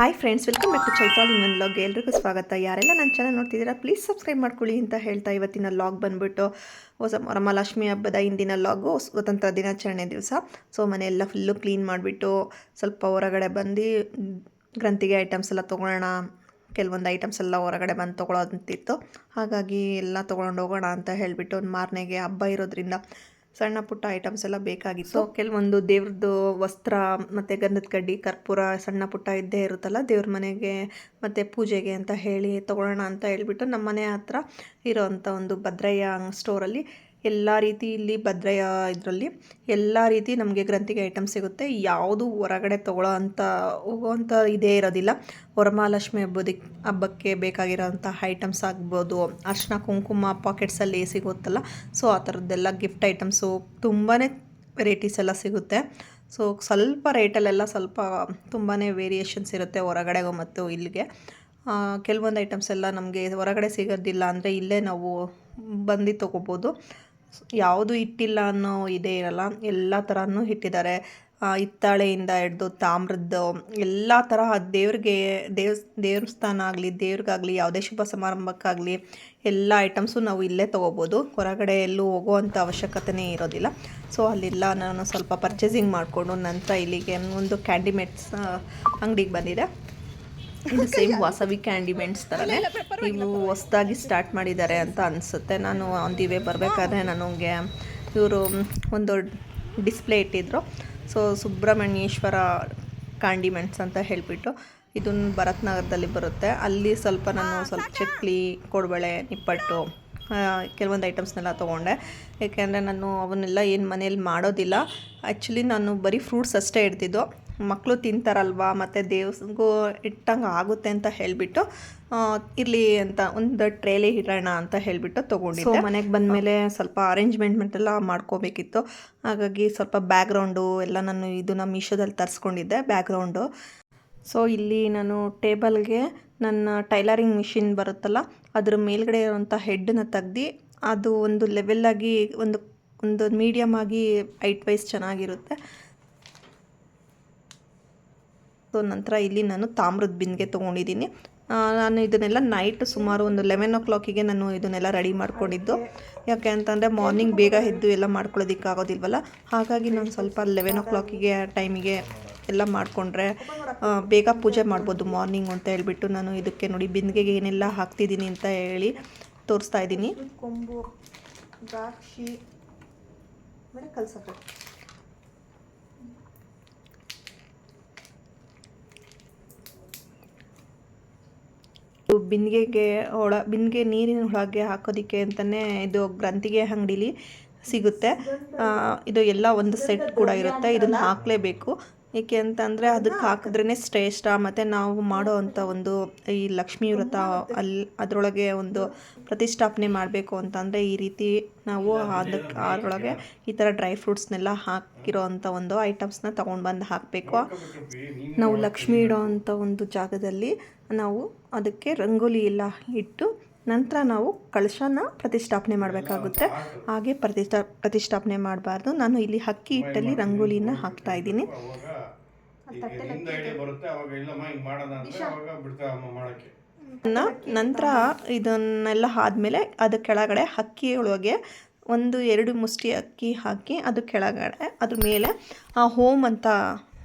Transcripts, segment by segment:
Hi friends welcome back to Chaital in log ಎಲ್ರಿಗೂ ಸ್ವಾಗತ. ಯಾರೆಲ್ಲ ನನ್ನ ಚಾನಲ್ ನೋಡ್ತಿದ್ದೀರಾ ಪ್ಲೀಸ್ ಸಬ್ಸ್ಕ್ರೈಬ್ ಮಾಡ್ಕೊಳ್ಳಿ ಅಂತ ಹೇಳ್ತಾ ಇವತ್ತಿನ ಲಾಗ್ ಬಂದ್ಬಿಟ್ಟು. ಹೊಸ ವರಮಹಾಲಕ್ಷ್ಮಿ ಹಬ್ಬದ ಹಿಂದಿನ ಲಾಗು ಸ್ವತಂತ್ರ ದಿನಾಚರಣೆ ದಿವಸ. ಸೊ ಮನೆಯೆಲ್ಲ ಫುಲ್ಲು ಕ್ಲೀನ್ ಮಾಡಿಬಿಟ್ಟು ಸ್ವಲ್ಪ ಹೊರಗಡೆ ಬಂದು ಗ್ರಂಥಿಗೆ ಐಟಮ್ಸ್ ಎಲ್ಲ ತೊಗೊಳ್ಳೋಣ. ಕೆಲವೊಂದು ಐಟಮ್ಸ್ ಎಲ್ಲ ಹೊರಗಡೆ ಬಂದು ತೊಗೊಳೋದಂತಿತ್ತು ಹಾಗಾಗಿ ಎಲ್ಲ ತೊಗೊಂಡು ಹೋಗೋಣ ಅಂತ ಹೇಳಿಬಿಟ್ಟು ಒಂದು ಮಾರನೆಗೆ ಹಬ್ಬ ಇರೋದ್ರಿಂದ ಸಣ್ಣ ಪುಟ್ಟ ಐಟಮ್ಸ್ ಎಲ್ಲ ಬೇಕಾಗಿತ್ತು. ಕೆಲವೊಂದು ದೇವ್ರದ್ದು ವಸ್ತ್ರ ಮತ್ತು ಗಂಧದ ಕಡ್ಡಿ, ಕರ್ಪೂರ ಸಣ್ಣ ಪುಟ್ಟ ಇದ್ದೇ ಇರುತ್ತಲ್ಲ, ದೇವ್ರ ಮನೆಗೆ ಮತ್ತು ಪೂಜೆಗೆ ಅಂತ ಹೇಳಿ ತೊಗೊಳ್ಳೋಣ ಅಂತ ಹೇಳ್ಬಿಟ್ಟು ನಮ್ಮ ಮನೆ ಹತ್ರ ಇರೋವಂಥ ಒಂದು ಭದ್ರಯ್ಯ ಸ್ಟೋರಲ್ಲಿ ಎಲ್ಲ ರೀತಿ ಇಲ್ಲಿ ಭದ್ರಯ ಇದರಲ್ಲಿ ಎಲ್ಲ ರೀತಿ ನಮಗೆ ಗ್ರಂಥಿಗೆ ಐಟಮ್ ಸಿಗುತ್ತೆ. ಯಾವುದು ಹೊರಗಡೆ ತಗೊಳ್ಳೋ ಅಂಥ ಹೋಗೋವಂಥ ಇದೇ ಇರೋದಿಲ್ಲ. ವರಮಹಾಲಕ್ಷ್ಮಿ ಹಬ್ಬದಕ್ಕೆ ಹಬ್ಬಕ್ಕೆ ಬೇಕಾಗಿರೋಂಥ ಐಟಮ್ಸ್ ಆಗ್ಬೋದು. ಅರ್ಶಿನ ಕುಂಕುಮ ಪಾಕೆಟ್ಸಲ್ಲಿ ಸಿಗುತ್ತಲ್ಲ, ಸೊ ಆ ಥರದ್ದೆಲ್ಲ ಗಿಫ್ಟ್ ಐಟಮ್ಸು ತುಂಬಾ ವೆರೈಟೀಸ್ ಎಲ್ಲ ಸಿಗುತ್ತೆ. ಸೊ ಸ್ವಲ್ಪ ರೇಟಲ್ಲೆಲ್ಲ ಸ್ವಲ್ಪ ತುಂಬಾ ವೇರಿಯೇಷನ್ಸ್ ಇರುತ್ತೆ ಹೊರಗಡೆಗೂ ಮತ್ತು ಇಲ್ಲಿಗೆ. ಕೆಲವೊಂದು ಐಟಮ್ಸ್ ಎಲ್ಲ ನಮಗೆ ಹೊರಗಡೆ ಸಿಗೋದಿಲ್ಲ ಅಂದರೆ ಇಲ್ಲೇ ನಾವು ಬಂದು ತೊಗೋಬೋದು. ಯಾವುದು ಇಟ್ಟಿಲ್ಲ ಅನ್ನೋ ಇದೇ ಇರಲ್ಲ. ಎಲ್ಲ ಥರನೂ ಇಟ್ಟಿದ್ದಾರೆ ಹಿತ್ತಾಳೆಯಿಂದ ಹಿಡ್ದು ತಾಮ್ರದ್ದು, ಎಲ್ಲ ತರಹ ದೇವ್ರಿಗೆ, ದೇವ್, ದೇವಸ್ಥಾನ ಆಗಲಿ, ದೇವ್ರಿಗಾಗಲಿ, ಯಾವುದೇ ಶುಭ ಸಮಾರಂಭಕ್ಕಾಗಲಿ ಎಲ್ಲ ಐಟಮ್ಸು ನಾವು ಇಲ್ಲೇ ತೊಗೋಬೋದು. ಹೊರಗಡೆ ಎಲ್ಲೂ ಹೋಗುವಂಥ ಅವಶ್ಯಕತೆನೇ ಇರೋದಿಲ್ಲ. ಸೊ ಅಲ್ಲೆಲ್ಲ ನಾನು ಸ್ವಲ್ಪ ಪರ್ಚೇಸಿಂಗ್ ಮಾಡಿಕೊಂಡು ನಂತರ ಇಲ್ಲಿಗೆ ಒಂದು ಕ್ಯಾಂಡಿಮೇಟ್ಸ್ ಅಂಗಡಿಗೆ ಬಂದಿದೆ. ಇದು ಸೇಮ್ ವಾಸವಿ ಕ್ಯಾಂಡಿಮೆಂಟ್ಸ್ ಥರನೇ ಇವು ಹೊಸ್ದಾಗಿ ಸ್ಟಾರ್ಟ್ ಮಾಡಿದ್ದಾರೆ ಅಂತ ಅನಿಸುತ್ತೆ. ನಾನು ಆನ್ ದಿ ವೇ ಬರಬೇಕಾದ್ರೆ ನನಗೆ ಇವರು ಒಂದು ಡಿಸ್ಪ್ಲೇ ಇಟ್ಟಿದ್ರು. ಸೊ ಸುಬ್ರಹ್ಮಣ್ಯೇಶ್ವರ ಕ್ಯಾಂಡಿಮೆಂಟ್ಸ್ ಅಂತ ಹೇಳಿಬಿಟ್ಟು ಇದನ್ನು ಭರತ್ನಗರದಲ್ಲಿ ಬರುತ್ತೆ. ಅಲ್ಲಿ ಸ್ವಲ್ಪ ನಾನು ಸ್ವಲ್ಪ ಚಕ್ಲಿ ಕೊಡಬಳೆ ನಿಪ್ಪಟ್ಟು ಕೆಲವೊಂದು ಐಟಮ್ಸ್ನೆಲ್ಲ ತೊಗೊಂಡೆ. ಏಕೆಂದರೆ ನಾನು ಅವನ್ನೆಲ್ಲ ಏನು ಮನೇಲಿ ಮಾಡೋದಿಲ್ಲ. ಆ್ಯಕ್ಚುಲಿ ನಾನು ಬರೀ ಫ್ರೂಟ್ಸ್ ಅಷ್ಟೇ ಇಡ್ತಿದ್ದು. ಮಕ್ಕಳು ತಿಂತಾರಲ್ವಾ ಮತ್ತು ದೇವ್ಸ್ಗೂ ಇಟ್ಟಂಗೆ ಆಗುತ್ತೆ ಅಂತ ಹೇಳಿಬಿಟ್ಟು ಇರಲಿ ಅಂತ ಒಂದು ಟ್ರೇಲಿ ಇಡೋಣ ಅಂತ ಹೇಳಿಬಿಟ್ಟು ತೊಗೊಂಡಿದ್ದೆ. ಮನೆಗೆ ಬಂದಮೇಲೆ ಸ್ವಲ್ಪ ಅರೇಂಜ್ಮೆಂಟ್ ಎಲ್ಲ ಮಾಡ್ಕೋಬೇಕಿತ್ತು. ಹಾಗಾಗಿ ಸ್ವಲ್ಪ ಬ್ಯಾಗ್ರೌಂಡು ಎಲ್ಲ ನಾನು ಇದನ್ನು ಮೀಶೋದಲ್ಲಿ ತರಿಸ್ಕೊಂಡಿದ್ದೆ ಬ್ಯಾಕ್ಗ್ರೌಂಡು ಸೊ ಇಲ್ಲಿ ನಾನು ಟೇಬಲ್ಗೆ ನನ್ನ ಟೈಲರಿಂಗ್ ಮಿಷಿನ್ ಬರುತ್ತಲ್ಲ, ಅದ್ರ ಮೇಲ್ಗಡೆ ಇರುವಂಥ ಹೆಡ್ಡನ್ನ ತೆಗ್ದು ಅದು ಒಂದು ಲೆವೆಲ್ಲಾಗಿ ಒಂದು ಒಂದು ಮೀಡಿಯಮ್ ಆಗಿ ಹೈಟ್ ವೈಸ್ ಚೆನ್ನಾಗಿರುತ್ತೆ. ಸೊ ನಂತರ ಇಲ್ಲಿ ನಾನು ತಾಮ್ರದ ಬಿಂದಿಗೆ ತೊಗೊಂಡಿದ್ದೀನಿ. ನಾನು ಇದನ್ನೆಲ್ಲ ನೈಟ್ ಸುಮಾರು ಒಂದು ಲೆವೆನ್ ಓ ಕ್ಲಾಕಿಗೆ ನಾನು ಇದನ್ನೆಲ್ಲ ರೆಡಿ ಮಾಡ್ಕೊಂಡಿದ್ದು. ಯಾಕೆ ಅಂತಂದರೆ ಮಾರ್ನಿಂಗ್ ಬೇಗ ಎದ್ದು ಎಲ್ಲ ಮಾಡ್ಕೊಳ್ಳೋದಿಕ್ಕೆ ಆಗೋದಿಲ್ವಲ್ಲ ಹಾಗಾಗಿ ನಾನು ಸ್ವಲ್ಪ ಲೆವೆನ್ ಓ ಕ್ಲಾಕಿಗೆ ಟೈಮಿಗೆ ಎಲ್ಲ ಮಾಡಿಕೊಂಡ್ರೆ ಬೇಗ ಪೂಜೆ ಮಾಡ್ಬೋದು ಮಾರ್ನಿಂಗ್ ಅಂತ ಹೇಳ್ಬಿಟ್ಟು ನಾನು ಇದಕ್ಕೆ ನೋಡಿ ಬಿಂದಿಗೆಗೆ ಏನೆಲ್ಲ ಹಾಕ್ತಿದ್ದೀನಿ ಅಂತ ಹೇಳಿ ತೋರಿಸ್ತಾ ಇದ್ದೀನಿ. ಕೊಂಬು, ದ್ರಾಕ್ಷಿ ಕಲ್ಸಕ್ಕೆ. ಬಿಂದಿಗೆಗೆ ಒಳ, ಬಿಂದಿಗೆ ನೀರಿನ ಒಳಗೆ ಹಾಕೋದಕ್ಕೆ ಅಂತಲೇ ಇದು ಗ್ರಂಥಿಗೆ ಅಂಗಡಿಲಿ ಸಿಗುತ್ತೆ. ಇದು ಎಲ್ಲ ಒಂದು ಸೆಟ್ ಕೂಡ ಇರುತ್ತೆ. ಇದನ್ನು ಹಾಕಲೇಬೇಕು. ಏಕೆ ಅಂತಂದರೆ ಅದಕ್ಕೆ ಹಾಕಿದ್ರೇ ಶ್ರೇಷ್ಠ ಮತ್ತು ನಾವು ಮಾಡೋ ಅಂಥ ಒಂದು ಈ ಲಕ್ಷ್ಮೀ ವ್ರತ ಅಲ್ಲಿ ಅದರೊಳಗೆ ಒಂದು ಪ್ರತಿಷ್ಠಾಪನೆ ಮಾಡಬೇಕು ಅಂತಂದರೆ ಈ ರೀತಿ ನಾವು ಅದಕ್ಕೆ ಅದರೊಳಗೆ ಈ ಥರ ಡ್ರೈ ಫ್ರೂಟ್ಸ್ನೆಲ್ಲ ಹಾಕಿರೋ ಅಂಥ ಒಂದು ಐಟಮ್ಸ್ನ ತೊಗೊಂಡು ಬಂದು ಹಾಕಬೇಕು. ನಾವು ಲಕ್ಷ್ಮಿ ಇಡೋ ಅಂಥ ಒಂದು ಜಾಗದಲ್ಲಿ ನಾವು ಅದಕ್ಕೆ ರಂಗೋಲಿ ಎಲ್ಲ ಇಟ್ಟು ನಂತರ ನಾವು ಕಳಶನ ಪ್ರತಿಷ್ಠಾಪನೆ ಮಾಡಬೇಕಾಗುತ್ತೆ. ಹಾಗೆ ಪ್ರತಿಷ್ಠಾ ಪ್ರತಿಷ್ಠಾಪನೆ ಮಾಡಬಾರ್ದು. ನಾನು ಇಲ್ಲಿ ಹಕ್ಕಿ ಹಿಟ್ಟಲ್ಲಿ ರಂಗೋಲಿನ ಹಾಕ್ತಾ ಇದ್ದೀನಿ. ಈಗ ನಿಂದ ಬರುತ್ತೆ? ಅವಾಗ ಇಲ್ಲಮ್ಮ ಹಿಂಗ್ ಮಾಡೋಣ ಅಂದ್ರೆ ಅವಾಗ ಬಿಡ್ತಾವಮ್ಮ ಮಾಡಕ್ಕೆ. ನ- ನಂತರ ಇದನ್ನೆಲ್ಲ ಆದಮೇಲೆ ಅದು ಕೆಳಗಡೆ ಅಕ್ಕಿ ಒಳಗೆ ಒಂದು ಎರಡು ಮುಷ್ಟಿ ಅಕ್ಕಿ ಹಾಕಿ ಅದು ಕೆಳಗಡೆ ಅದ್ರ ಮೇಲೆ ಆ ಹೋಮ್ ಅಂತ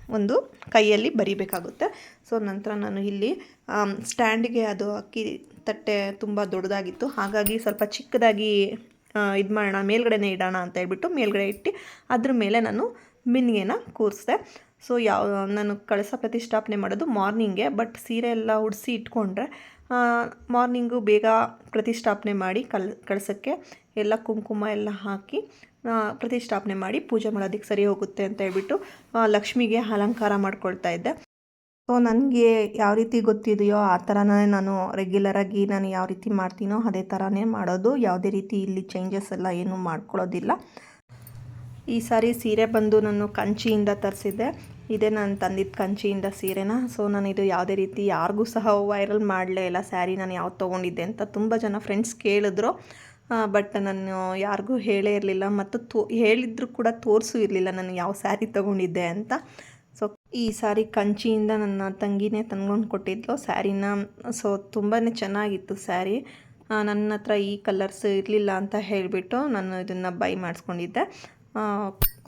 ಒಂದು ಕೈಯಲ್ಲಿ ಬರಿಬೇಕಾಗುತ್ತೆ. ಸೊ ನಂತರ ನಾನು ಇಲ್ಲಿ ಸ್ಟ್ಯಾಂಡಿಗೆ ಅದು ಅಕ್ಕಿ ತಟ್ಟೆ ತುಂಬ ದೊಡ್ಡದಾಗಿತ್ತು. ಹಾಗಾಗಿ ಸ್ವಲ್ಪ ಚಿಕ್ಕದಾಗಿ ಇದು ಮಾಡೋಣ ಮೇಲ್ಗಡೆನೇ ಇಡೋಣ ಅಂತ ಹೇಳ್ಬಿಟ್ಟು ಮೇಲ್ಗಡೆ ಇಟ್ಟು ಅದ್ರ ಮೇಲೆ ನಾನು ಮಿನ್ಗೆನ ಕೂರಿಸಿದೆ. ಸೊ ಯಾವ, ನಾನು ಕಳಸ ಪ್ರತಿಷ್ಠಾಪನೆ ಮಾಡೋದು ಮಾರ್ನಿಂಗೆ, ಬಟ್ ಸೀರೆ ಎಲ್ಲ ಉಡಿಸಿ ಇಟ್ಕೊಂಡ್ರೆ ಮಾರ್ನಿಂಗು ಬೇಗ ಪ್ರತಿಷ್ಠಾಪನೆ ಮಾಡಿ ಕಲ್, ಕಳಸಕ್ಕೆ ಎಲ್ಲ ಕುಂಕುಮ ಎಲ್ಲ ಹಾಕಿ ಪ್ರತಿಷ್ಠಾಪನೆ ಮಾಡಿ ಪೂಜೆ ಮಾಡೋದಕ್ಕೆ ಸರಿ ಹೋಗುತ್ತೆ ಅಂತ ಹೇಳ್ಬಿಟ್ಟು ಲಕ್ಷ್ಮಿಗೆ ಅಲಂಕಾರ ಮಾಡ್ಕೊಳ್ತಾ ಇದ್ದೆ. ಸೊ ನನಗೆ ಯಾವ ರೀತಿ ಗೊತ್ತಿದೆಯೋ ಆ ಥರನೇ ನಾನು ರೆಗ್ಯುಲರಾಗಿ ನಾನು ಯಾವ ರೀತಿ ಮಾಡ್ತೀನೋ ಅದೇ ಥರನೇ ಮಾಡೋದು. ಯಾವುದೇ ರೀತಿ ಇಲ್ಲಿ ಚೇಂಜಸ್ ಎಲ್ಲ ಏನೂ ಮಾಡ್ಕೊಳ್ಳೋದಿಲ್ಲ. ಈ ಸಾರಿ ಸೀರೆ ಬಂದು ನಾನು ಕಂಚಿಯಿಂದ ತರಿಸಿದ್ದೆ. ಇದೇ ನಾನು ತಂದಿದ್ದ ಕಂಚಿಯಿಂದ ಸೀರೆನ. ಸೊ ನಾನು ಇದು ಯಾವುದೇ ರೀತಿ ಯಾರಿಗೂ ಸಹ ವೈರಲ್ ಮಾಡಲೇ ಇಲ್ಲ. ಸ್ಯಾರಿ ನಾನು ಯಾವ್ದು ತೊಗೊಂಡಿದ್ದೆ ಅಂತ ತುಂಬ ಜನ ಫ್ರೆಂಡ್ಸ್ ಕೇಳಿದ್ರು. ಬಟ್ ನಾನು ಯಾರಿಗೂ ಹೇಳೇ ಇರಲಿಲ್ಲ ಮತ್ತು ತೋ, ಹೇಳಿದ್ರು ಕೂಡ ತೋರಿಸೂ ಇರಲಿಲ್ಲ ನಾನು ಯಾವ ಸ್ಯಾರಿ ತೊಗೊಂಡಿದ್ದೆ ಅಂತ. ಸೊ ಈ ಸ್ಯಾರಿ ಕಂಚಿಯಿಂದ ನನ್ನ ತಂಗಿನೇ ತಂದ್ಕೊಂಡು ಕೊಟ್ಟಿದ್ಲು. ಸ್ಯಾರಿನ ಸೊ ತುಂಬಾ ಚೆನ್ನಾಗಿತ್ತು ಸ್ಯಾರಿ ನನ್ನ ಹತ್ರ ಈ ಕಲರ್ಸ್ ಇರಲಿಲ್ಲ ಅಂತ ಹೇಳಿಬಿಟ್ಟು ನಾನು ಇದನ್ನು ಬೈ ಮಾಡಿಸ್ಕೊಂಡಿದ್ದೆ.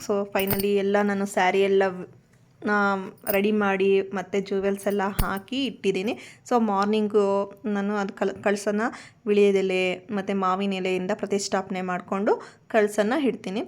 ಸೊ ಫೈನಲಿ ಎಲ್ಲ ನಾನು ಸ್ಯಾರಿ ಎಲ್ಲ ರೆಡಿ ಮಾಡಿ ಮತ್ತು ಜುವೆಲ್ಸ್ ಎಲ್ಲ ಹಾಕಿ ಇಟ್ಟಿದ್ದೀನಿ. ಸೊ ಮಾರ್ನಿಂಗು ನಾನು ಅದು ಕಲ್ ಕಳಸನ ವಿಳಿಯದೆಲೆ ಮತ್ತು ಮಾವಿನ ಎಲೆಯಿಂದ ಪ್ರತಿಷ್ಠಾಪನೆ ಮಾಡಿಕೊಂಡು ಕಳಸನ್ನ ಇಡ್ತೀನಿ.